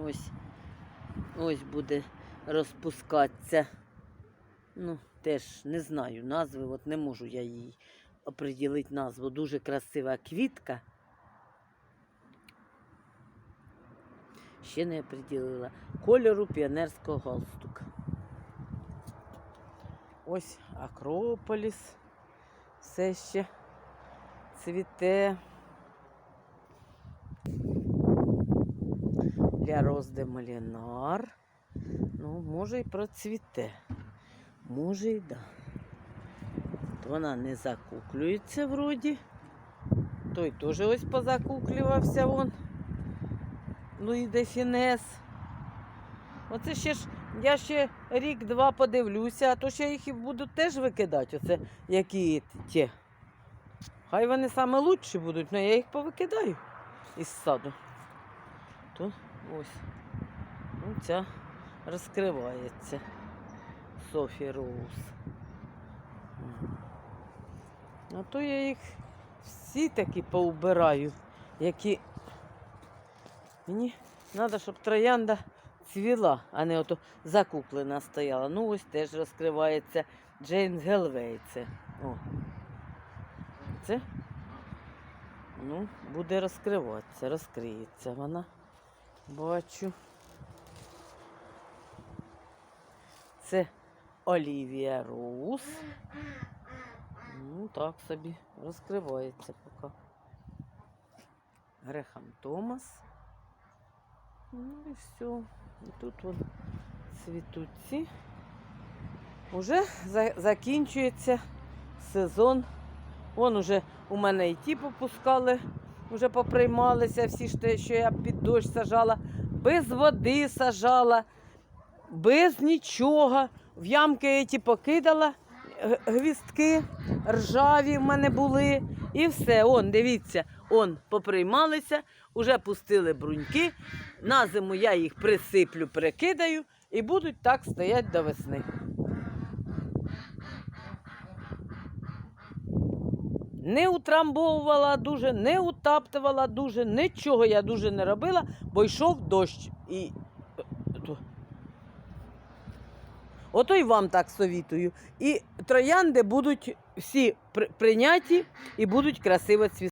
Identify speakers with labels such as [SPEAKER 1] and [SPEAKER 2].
[SPEAKER 1] Ось, ось буде розпускатися. Ну, теж не знаю назви, от не можу я їй оприділити назву. Дуже красива квітка. Ще не оприділила. Кольору піонерського галстука. Ось Акрополіс. Все ще цвіте. Для розде Малінар. Ну, може і процвіте. Може і да. От вона не закуклюється вроді. Той теж ось позакуклювався вон. Луї де Фінес. Оце ще ж я ще рік-два подивлюся, а то ще їх і буду теж викидати. Оце які ті. Хай вони саме лучші будуть, але я їх повикидаю із саду. То ось. Ну, ця розкривається. Софі Роуз. А то я їх всі такі поубираю, які мені треба, щоб троянда цвіла, а не ото закуплена стояла. Ну ось теж розкривається Джеймс Гелвей. Це. О. Це ну, буде розкриватися, розкриється вона. Бачу. Це Олівія Роуз. Ну, так собі розкривається поки. Грехам Томас. Ну і все. І тут вон цвітуть ці. Уже за- закінчується сезон. Вон уже у мене і ті попускали, вже поприймалися всі, що я під дощ сажала, без води сажала, без нічого. В ямки я ті покидала, гвістки ржаві в мене були. І все. Он, дивіться, он поприймалися, уже пустили бруньки. На зиму я їх присиплю, перекидаю і будуть так стояти до весни. Не утрамбовувала дуже, не утаптувала дуже, нічого я дуже не робила, бо йшов дощ. І... е, Ото й вам так совітую. І троянди будуть всі прийняті і будуть красиво цвісти.